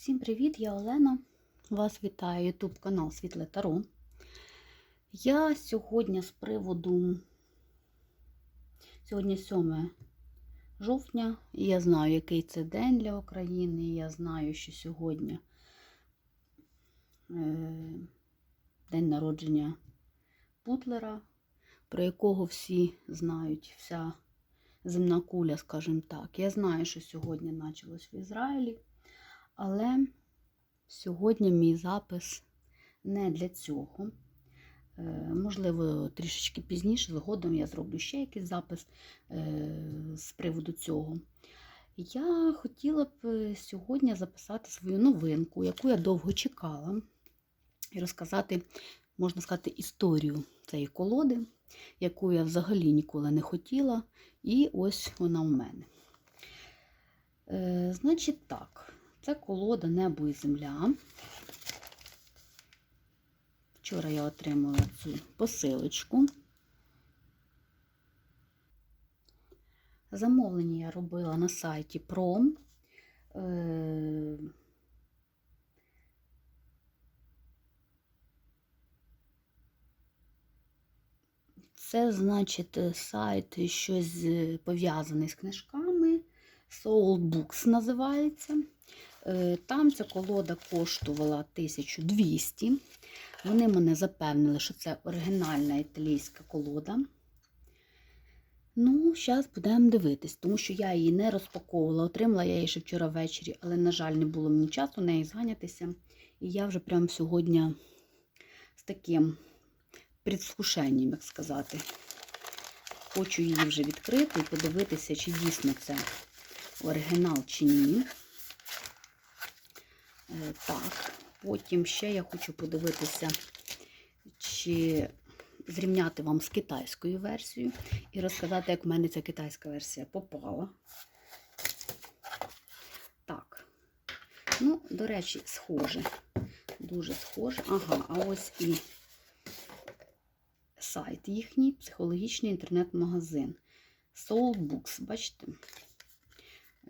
Всім привіт, я Олена. Вас вітає YouTube канал Світле Таро. Я сьогодні з приводу сьогодні 7 жовтня, і я знаю, який це день для України. Я знаю, що сьогодні е, день народження Путлера, про якого всі знають, вся земна куля, скажімо так. Я знаю, що сьогодні почалось в Ізраїлі. Але сьогодні мій запис не для цього. Е, Можливо, трішечки пізніше, згодом я зроблю ще якийсь запис е, з приводу цього. Я хотіла б е, сьогодні записати свою новинку, яку я довго чекала, і розказати, можна сказати, історію цієї колоди, яку я взагалі ніколи не хотіла. І ось вона у мене. Значить так. Це колода Небо і земля. Вчора я отримала цю посилочку. Замовлення я робила на сайті Пром. Е, Це, значить, сайт щось пов'язаний з книжками. Soul Books називається. Е, Там ця колода коштувала 1200. Вони мене запевнили, що це оригінальна італійська колода. Ну, зараз будемо дивитись, тому що я її не розпаковувала. Отримала я її ще вчора ввечері, але, на жаль, не було мені часу неї зганятися. І я вже прямо сьогодні з таким предвкушенням, як сказати. Хочу її вже відкрити і подивитися, чи дійсно це оригінал чи ні. Е, Так, потім ще я хочу подивитися, чи зрівняти вам з китайською версією і розказати, як в мене ця китайська версія попала. Так, ну, до речі, схоже. Дуже схоже. Ага, а ось і сайт їхній, психологічний інтернет-магазин. Soul Books, бачите?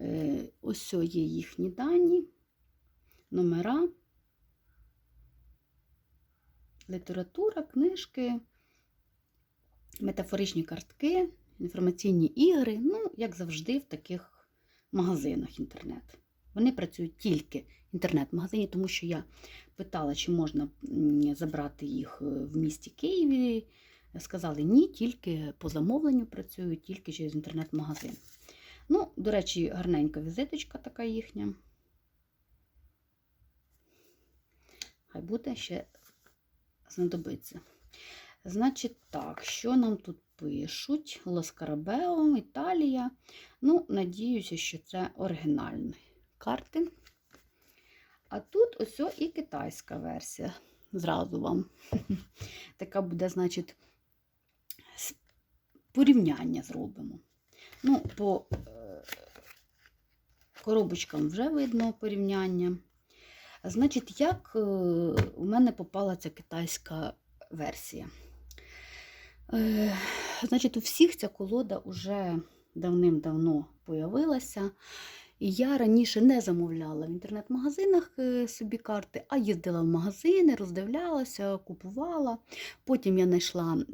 Е, Ось є їхні дані, номера, література, книжки, метафоричні картки, інформаційні ігри, ну, як завжди, в таких магазинах інтернет. Вони працюють тільки в інтернет-магазині, тому що я питала, чи можна забрати їх е, в місті Києві. Сказали, ні, тільки по замовленню працюють, тільки через інтернет-магазин. Ну, до речі, гарненька візиточка така їхня. Хай буде ще знадобиться. Значить, так, що нам тут пишуть? Ласкарабео, Італія. Ну, надіюся, що це оригінальні карти. А тут ось і китайська версія. Зразу вам. Така буде, значить, порівняння зробимо. Ну, по е, коробочкам вже видно порівняння. Значить, як е, у мене попала ця китайська версія? Е, Значить, у всіх ця колода вже давним-давно появилася. І я раніше не замовляла в інтернет-магазинах е, собі карти, а їздила в магазини, роздивлялася, купувала. Потім я знайшла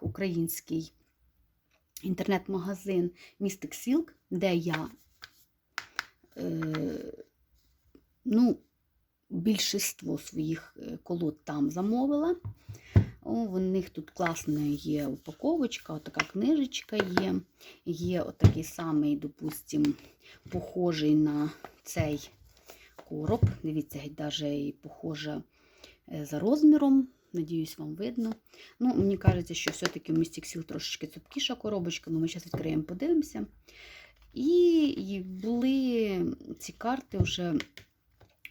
український інтернет-магазин Mystic Silk, де я ну, більшість своїх колод там замовила. О, У них тут класна є упаковочка, отака книжечка є. Є отакий самий, допустимо, похожий на цей короб. Дивіться, геть навіть і похожа за розміром. Надіюсь, вам видно. Ну, Мені кажеться, що все-таки в Mystic Seal трошечки цупкіша коробочка, але ми зараз відкриємо, подивимося. І були ці карти вже в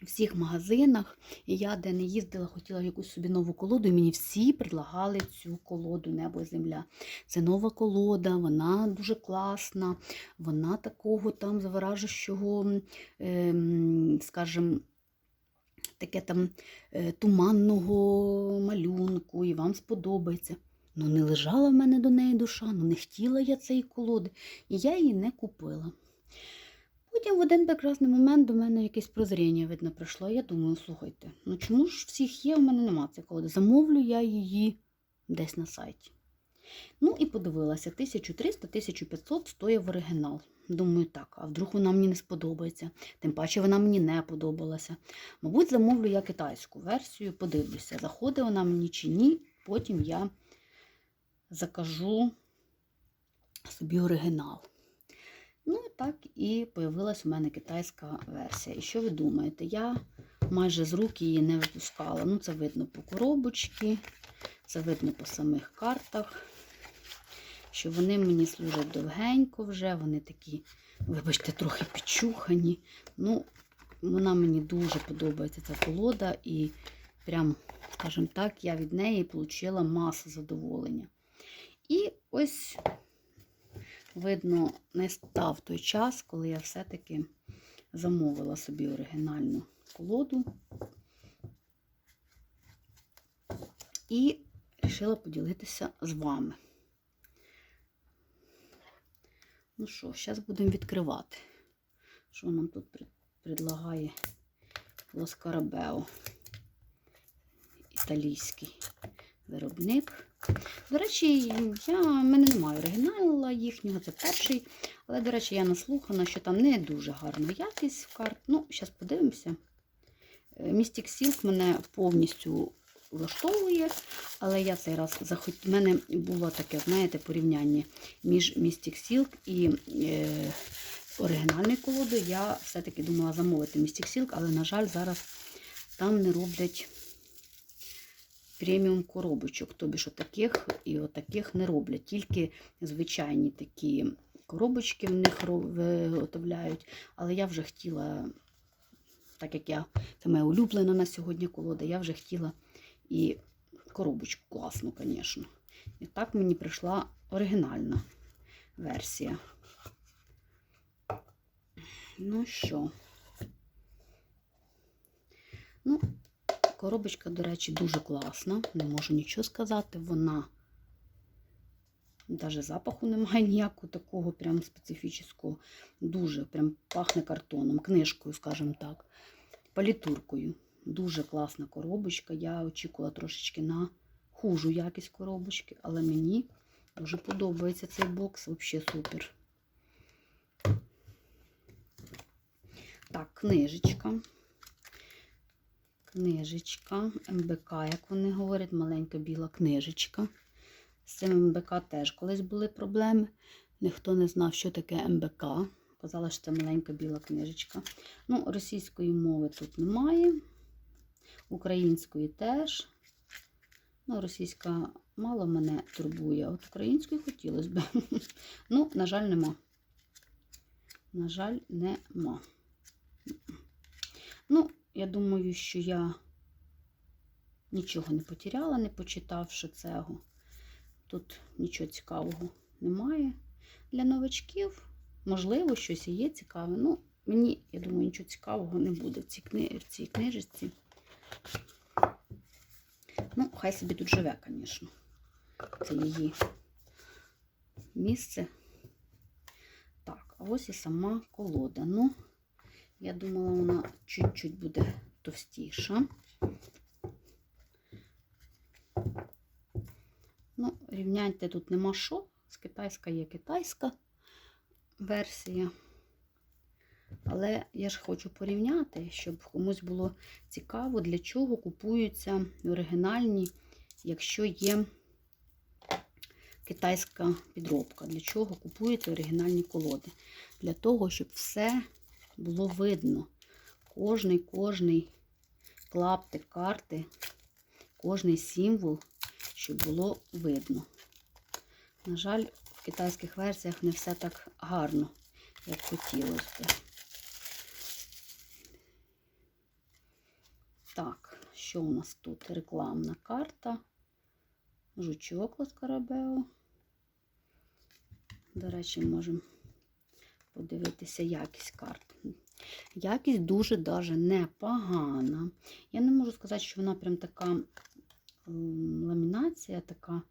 всіх магазинах. І я де не їздила, хотіла якусь собі нову колоду, і мені всі предлагали цю колоду Небо і земля. Це нова колода, вона дуже класна, вона такого там заворажущого, ем, скажімо, таке там е, туманного малюнку, і вам сподобається. Ну, не лежала в мене до неї душа, ну не хотіла я цієї колоди, і я її не купила. Потім в один прекрасний момент до мене якесь прозріння, видно, прийшло. Я думаю, слухайте, ну чому ж всіх є, у мене нема цієї колоди. Замовлю я її десь на сайті. Ну і подивилася, 1300-1500 стоїть в оригінал. Думаю, так, а вдруг вона мені не сподобається. Тим паче вона мені не подобалася. Мабуть, замовлю я китайську версію, подивлюся, заходить вона мені чи ні. Потім я закажу собі оригінал. Ну, так і появилась у мене китайська версія. І що ви думаєте? Я майже з рук її не випускала. Ну, це видно по коробочці, це видно по самих картах, що вони мені служать довгенько вже, вони такі, вибачте, трохи підчухані. Ну, вона мені дуже подобається ця колода, і прям, скажімо так, я від неї отримала масу задоволення. І ось видно, не став той час, коли я все-таки замовила собі оригінальну колоду і вирішила поділитися з вами. Ну що, зараз будемо відкривати, що нам тут предлагає Лоскарабео, італійський виробник. До речі, я, в мене немає оригіналу їхнього, це перший. Але, до речі, я наслухана, що там не дуже гарна якість в карт. Ну, зараз подивимося. Е, Mystic Silk мене повністю влаштовує, але я цей раз захот... У мене було таке, знаєте, порівняння між Mystic Silk і е, оригінальною колодою. Я все-таки думала замовити Mystic Silk, але, на жаль, зараз там не роблять преміум коробочок. Тобі що таких і отаких не роблять. Тільки звичайні такі коробочки в них виготовляють. Але я вже хотіла, так як я, це моя улюблена на сьогодні колода, я вже хотіла і коробочку класну, звісно. І так мені прийшла оригінальна версія. Ну що? Ну, Коробочка, до речі, дуже класна, не можу нічого сказати. Вона навіть запаху немає ніякого такого прям специфічного. Дуже прям пахне картоном, книжкою, скажімо так, палітуркою. Дуже класна коробочка. Я очікувала трошечки на хужу якість коробочки, але мені дуже подобається цей бокс, взагалі супер. Так, книжечка. Книжечка, МБК, як вони говорять, маленька біла книжечка. З цим МБК теж колись були проблеми. Ніхто не знав, що таке МБК. Казала, що це маленька біла книжечка. Ну, російської мови тут немає. Української теж. Ну, російська мало мене турбує, от української хотілося б. Ну, на жаль, нема. На жаль, нема. Ну, я думаю, що я нічого не потеряла, не почитавши цього. Тут нічого цікавого немає. Для новачків, можливо, щось і є цікаве. Ну, мені, я думаю, нічого цікавого не буде в цій, кни... в цій книжечці. Ну, хай собі тут живе, звісно. Це її місце. Так, а ось і сама колода. Ну, я думала, вона чуть-чуть буде товстіша. Ну, рівняйте тут нема що. З китайська є китайська версія. Але я ж хочу порівняти, щоб комусь було цікаво, для чого купуються оригінальні, якщо є китайська підробка. Для чого купуються оригінальні колоди? Для того, щоб все було видно. Кожний, кожний клаптик карти, кожний символ, щоб було видно. На жаль, в китайських версіях не все так гарно, як хотілося б. Так, що у нас тут? Рекламна карта, жучок Ласкарабео. До речі, можемо подивитися якість карт. Якість дуже даже непогана. Я не можу сказати, що вона прям така ламінація, така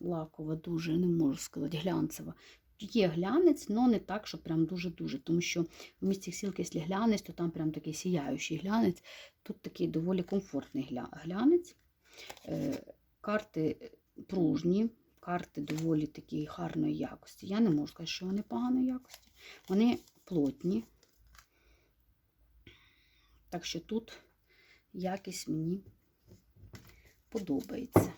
лакова, дуже, не можу сказати, глянцева. є глянець, але не так, що прям дуже-дуже. Тому що в місті сілки, якщо глянець, то там прям такий сіяючий глянець. Тут такий доволі комфортний глянець. Е, Карти пружні, карти доволі такі гарної якості. Я не можу сказати, що вони поганої якості. Вони плотні. Так що тут якість мені подобається.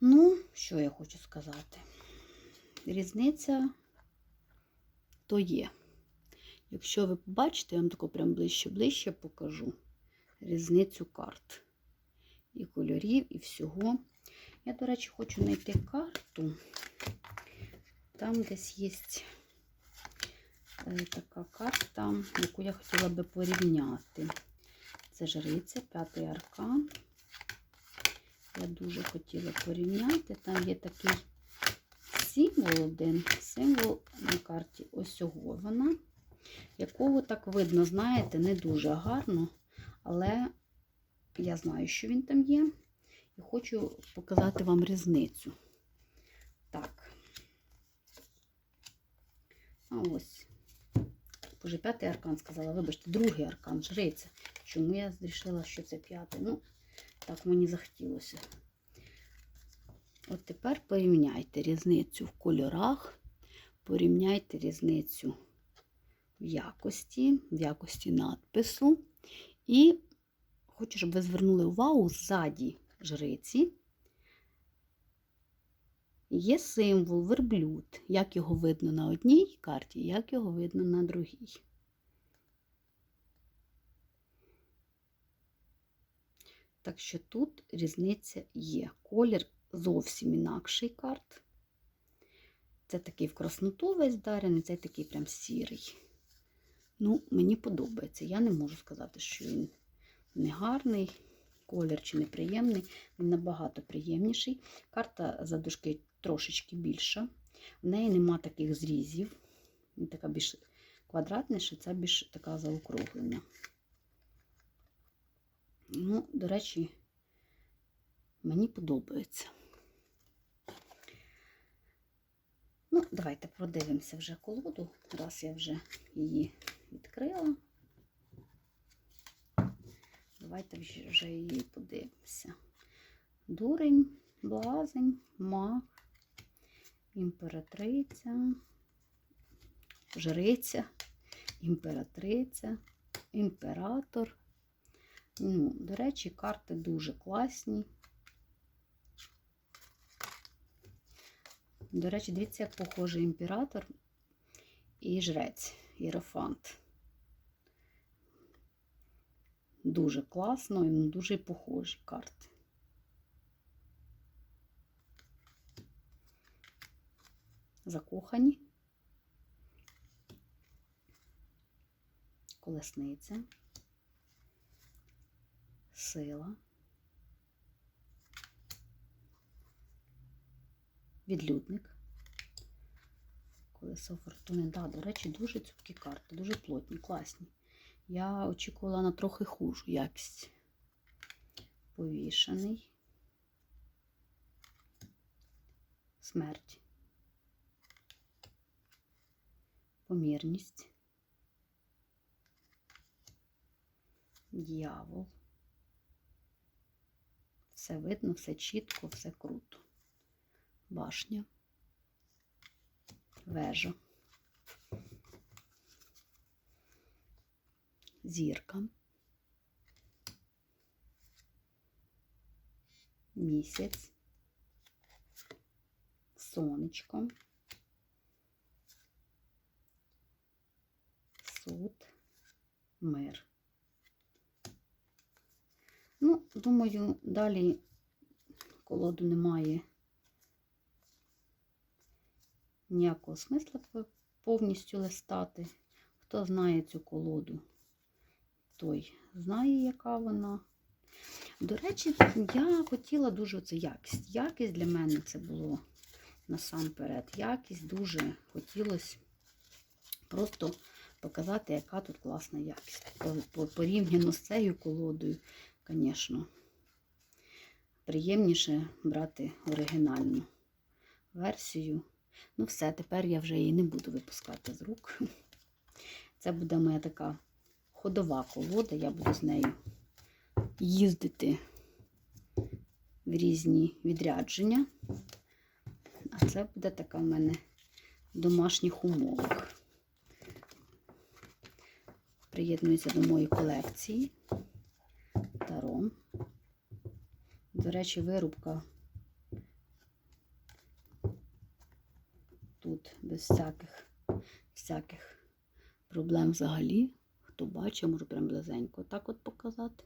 Ну, що я хочу сказати? Різниця то є. Якщо ви побачите, я вам тако прям ближче-ближче покажу різницю карт. І кольорів, і всього. Я, до речі, хочу знайти карту. Там десь є е, така карта, яку я хотіла би порівняти. Це жриця, п'ятий аркан. Я дуже хотіла порівняти. Там є такий символ один, символ на карті ось якого так видно, знаєте, не дуже гарно, але я знаю, що він там є. Хочу показати вам різницю. Так. А ось. Боже, п'ятий аркан сказала, вибачте, другий аркан, жриця. Чому я вирішила, що це п'ятий? Ну, так мені захотілося. От тепер порівняйте різницю в кольорах, порівняйте різницю в якості, в якості надпису. І хочу, щоб ви звернули увагу ззаді жриці. Є символ верблюд. Як його видно на одній карті, як його видно на другій. Так що тут різниця є. Колір зовсім інакший карт. Це такий в красноту весь дарений, це такий прям сірий. Ну, мені подобається. Я не можу сказати, що він не гарний колір чи неприємний. Він набагато приємніший. Карта задушки трошечки більша. В неї нема таких зрізів. Така більш квадратніша, ця більш така заокруглена. Ну, до речі, мені подобається. Ну, давайте продивимося вже колоду, раз я вже її відкрила. Давайте вже її подивимося. Дурень, блазень, маг, імператриця, жриця, імператриця, імператор. Ну, до речі, карти дуже класні. До речі, дивіться, як похожий імператор і жрець, Єрофант. Дуже класно і дуже похожі карти. Закохані. Колесниця. Сила. Відлюдник. Колесо фортуни. Да, до речі, дуже цупкі карти, дуже плотні, класні. Я очікувала на трохи хужу якість. Повішений. Смерть. Помірність. Дьявол. Все видно, все чітко, все круто. Башня. Вежа. Зірка. Місяць. Сонечко. Суд. Мир. Ну, думаю, далі колоду немає ніякого смисла повністю листати. Хто знає цю колоду, той знає, яка вона. До речі, я хотіла дуже це якість. Якість для мене це було насамперед. Якість дуже хотілося просто показати, яка тут класна якість. Порівняно з цією колодою, звісно, приємніше брати оригінальну. версію. Ну, все, тепер я вже її не буду випускати з рук. Це буде моя така ходова колода, я буду з нею їздити в різні відрядження. А це буде така в мене в домашніх умовах. Приєднується до моєї колекції Таро. До речі, вирубка тут без всяких, всяких проблем взагалі. Хто бачить, можу прям близенько так от показати.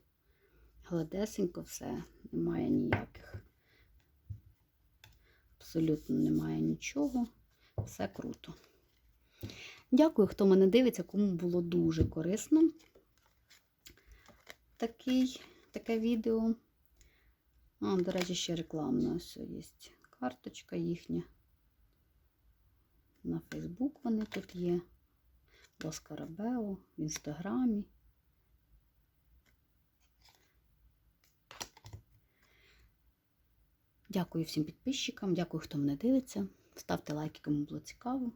Гладесенько все, немає ніяких. Абсолютно немає нічого. Все круто. Дякую, хто мене дивиться, кому було дуже корисно такий, таке відео. А, до речі, ще рекламна ось є карточка їхня. На Фейсбук вони тут є. Лоскарабео, в інстаграмі. Дякую всім підписчикам, дякую, хто мене дивиться. Ставте лайки, кому було цікаво.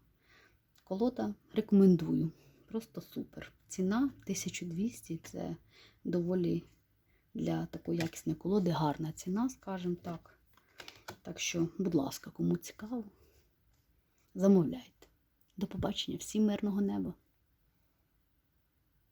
Колода рекомендую. Просто супер. Ціна 1200 це доволі для такої якісної колоди гарна ціна, скажімо так. Так що, будь ласка, кому цікаво, замовляйте. До побачення, всім мирного неба!